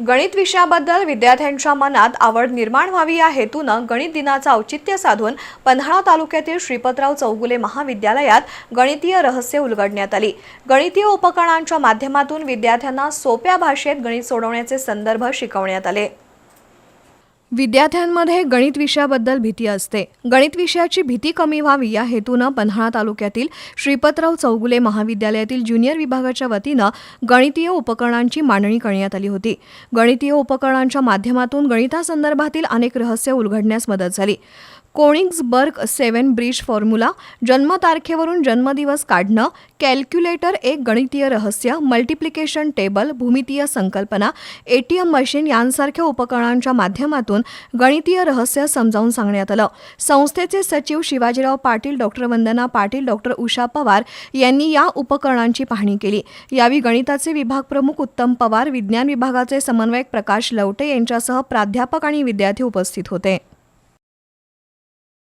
गणित विषयाबद्दल विद्यार्थ्यांच्या मनात आवड निर्माण व्हावी या हेतूनं गणित दिनाचं औचित्य साधून पन्हाळा तालुक्यातील श्रीपतराव चौगुले महाविद्यालयात गणितीय रहस्य उलगडण्यात आली. गणितीय उपकरणांच्या माध्यमातून विद्यार्थ्यांना सोप्या भाषेत गणित सोडवण्याचे संदर्भ शिकवण्यात आले. विद्यार्थ्यांमध्ये गणित विषयाबद्दल भीती असते. गणित विषयाची भीती कमी व्हावी या हेतूनं पन्हाळा तालुक्यातील श्रीपतराव चौगुले महाविद्यालयातील ज्युनियर विभागाच्या वतीनं गणितीय उपकरणांची मांडणी करण्यात आली होती. गणितीय उपकरणांच्या माध्यमातून गणितासंदर्भातील अनेक रहस्य उलगडण्यास मदत झाली. कोणिग्सबर्ग सेवन ब्रिज फॉर्म्युला जन्मतारखेवरून जन्मदिवस काढणं कॅल्क्युलेटर एक गणितीय रहस्य मल्टिप्लिकेशन टेबल भूमितीय संकल्पना एटीएम मशीन यांसारख्या उपकरणांच्या माध्यमातून गणितीय रहस्य समजावून सांगण्यात आलं. संस्थेचे सचिव शिवाजीराव पाटील डॉक्टर वंदना पाटील डॉक्टर उषा पवार यांनी या उपकरणांची पाहणी केली. यावेळी गणिताचे विभाग प्रमुख उत्तम पवार विज्ञान विभागाचे समन्वयक प्रकाश लवटे यांच्यासह प्राध्यापक आणि विद्यार्थी उपस्थित होते.